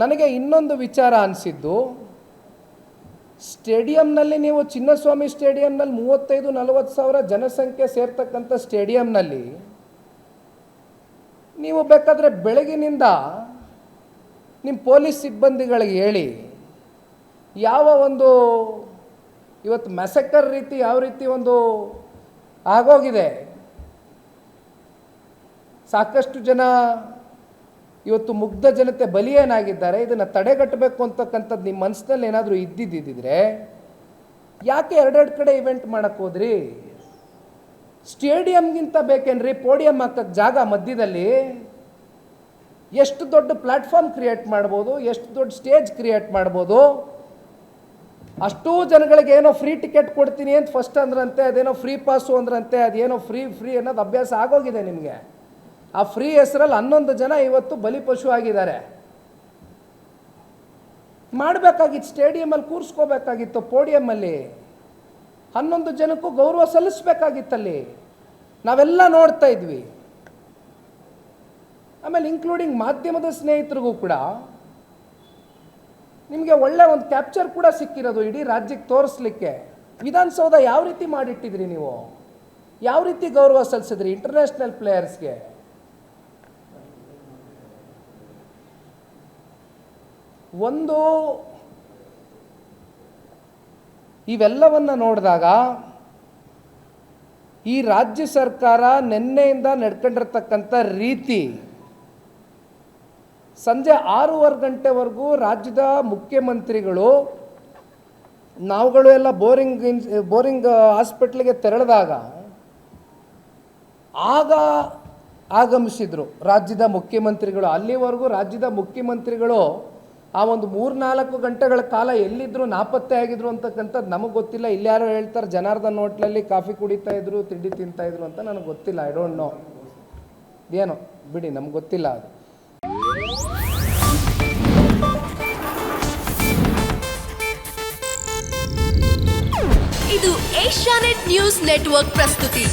ನನಗೆ ಇನ್ನೊಂದು ವಿಚಾರ ಅನಿಸಿದ್ದು, ಸ್ಟೇಡಿಯಂನಲ್ಲಿ ನೀವು ಚಿನ್ನಸ್ವಾಮಿ ಸ್ಟೇಡಿಯಂನಲ್ಲಿ ಮೂವತ್ತೈದು, ನಲವತ್ತು ಸಾವಿರ ಜನಸಂಖ್ಯೆ ಸೇರ್ತಕ್ಕಂಥ ಸ್ಟೇಡಿಯಂನಲ್ಲಿ ನೀವು ಬೇಕಾದರೆ ಬೆಳಗಿನಿಂದ ನಿಮ್ಮ ಪೊಲೀಸ್ ಸಿಬ್ಬಂದಿಗಳಿಗೆ ಹೇಳಿ, ಯಾವ ಒಂದು ಇವತ್ತು ಮೆಸಕರ್ ರೀತಿ ಯಾವ ರೀತಿ ಒಂದು ಆಗೋಗಿದೆ, ಸಾಕಷ್ಟು ಜನ ಇವತ್ತು ಮುಗ್ಧ ಜನತೆ ಬಲಿಯೇನಾಗಿದ್ದಾರೆ, ಇದನ್ನು ತಡೆಗಟ್ಟಬೇಕು ಅಂತಕ್ಕಂಥದ್ದು ನಿಮ್ಮ ಮನಸ್ಸಿನಲ್ಲಿ ಏನಾದರೂ ಇದ್ದಿದ್ದಿದ್ರೆ ಯಾಕೆ ಎರಡೆರಡು ಕಡೆ ಇವೆಂಟ್ ಮಾಡಕ್ಕೆ ಹೋದ್ರಿ? ಸ್ಟೇಡಿಯಂಗಿಂತ ಬೇಕೇನ್ರಿ? ಪೋಡಿಯಂ ಹಾಕಕ್ಕೆ ಜಾಗ ಮಧ್ಯದಲ್ಲಿ ಎಷ್ಟು ದೊಡ್ಡ ಪ್ಲಾಟ್ಫಾರ್ಮ್ ಕ್ರಿಯೇಟ್ ಮಾಡ್ಬೋದು, ಎಷ್ಟು ದೊಡ್ಡ ಸ್ಟೇಜ್ ಕ್ರಿಯೇಟ್ ಮಾಡ್ಬೋದು? ಅಷ್ಟೂ ಜನಗಳಿಗೆ ಏನೋ ಫ್ರೀ ಟಿಕೆಟ್ ಕೊಡ್ತೀನಿ ಅಂತ ಫಸ್ಟ್ ಅಂದ್ರಂತೆ, ಅದೇನೋ ಫ್ರೀ ಪಾಸು ಅಂದ್ರಂತೆ, ಅದೇನೋ ಫ್ರೀ ಫ್ರೀ ಅನ್ನೋದು ಅಭ್ಯಾಸ ಆಗೋಗಿದೆ ನಿಮಗೆ. ಆ ಫ್ರೀ ಹೆಸರಲ್ಲಿ ಹನ್ನೊಂದು ಜನ ಇವತ್ತು ಬಲಿಪಶು ಆಗಿದ್ದಾರೆ. ಮಾಡಬೇಕಾಗಿತ್ತು ಸ್ಟೇಡಿಯಮಲ್ಲಿ ಕೂರಿಸ್ಕೋಬೇಕಾಗಿತ್ತು ಪೋಡಿಯಮಲ್ಲಿ ಹನ್ನೊಂದು ಜನಕ್ಕೂ ಗೌರವ ಸಲ್ಲಿಸ್ಬೇಕಾಗಿತ್ತಲ್ಲಿ. ನಾವೆಲ್ಲ ನೋಡ್ತಾ ಇದ್ವಿ. ಆಮೇಲೆ ಇನ್ಕ್ಲೂಡಿಂಗ್ ಮಾಧ್ಯಮದ ಸ್ನೇಹಿತರಿಗೂ ಕೂಡ. ನಿಮಗೆ ಒಳ್ಳೆ ಒಂದು ಕ್ಯಾಪ್ಚರ್ ಕೂಡ ಸಿಕ್ಕಿರೋದು ಇಡೀ ರಾಜ್ಯಕ್ಕೆ ತೋರಿಸ್ಲಿಕ್ಕೆ. ವಿಧಾನಸೌಧ ಯಾವ ರೀತಿ ಮಾಡಿಟ್ಟಿದ್ರಿ ನೀವು? ಯಾವ ರೀತಿ ಗೌರವ ಸಲ್ಲಿಸಿದ್ರಿ ಇಂಟರ್ನ್ಯಾಷನಲ್ ಪ್ಲೇಯರ್ಸ್ಗೆ ಒಂದು ಇವೆಲ್ಲವನ್ನು ನೋಡಿದಾಗ ಈ ರಾಜ್ಯ ಸರ್ಕಾರ ನಿನ್ನೆಯಿಂದ ನಡ್ಕೊಂಡಿರ್ತಕ್ಕಂಥ ರೀತಿ ಸಂಜೆ ಆರೂವರೆ ಗಂಟೆವರೆಗೂ ರಾಜ್ಯದ ಮುಖ್ಯಮಂತ್ರಿಗಳು, ನಾವುಗಳು ಎಲ್ಲ ಬೋರಿಂಗ್ ಇನ್ಸ್ ಬೋರಿಂಗ್ ಹಾಸ್ಪಿಟ್ಲಿಗೆ ತೆರಳಿದಾಗ ಆಗ ಆಗಮಿಸಿದರು ರಾಜ್ಯದ ಮುಖ್ಯಮಂತ್ರಿಗಳು. ಅಲ್ಲಿವರೆಗೂ ರಾಜ್ಯದ ಮುಖ್ಯಮಂತ್ರಿಗಳು ಆ ಒಂದು ಮೂರ್ನಾಲ್ಕು ಗಂಟೆಗಳ ಕಾಲ ಎಲ್ಲಿದ್ರು ನಾಪತ್ತೆ ಆಗಿದ್ರು ಅಂತಕ್ಕಂಥದ್ದು ನಮಗೆ ಗೊತ್ತಿಲ್ಲ. ಇಲ್ಲಿ ಯಾರೋ ಹೇಳ್ತಾರೆ, ಜನಾರ್ದನ್ ಹೋಟ್ಲಲ್ಲಿ ಕಾಫಿ ಕುಡಿತಾ ಇದ್ರು, ತಿಂಡಿ ತಿಂತಾ ಇದ್ರು ಅಂತ ನನಗೆ ಗೊತ್ತಿಲ್ಲ. ಐ ಡೋಂಟ್ ನೋ ಏನೋ, ಬಿಡಿ, ನಮ್ಗೆ ಗೊತ್ತಿಲ್ಲ ಅದು. ಇದು ಏಷ್ಯಾನೆಟ್ ನ್ಯೂಸ್ ನೆಟ್ವರ್ಕ್ ಪ್ರಸ್ತುತಿ.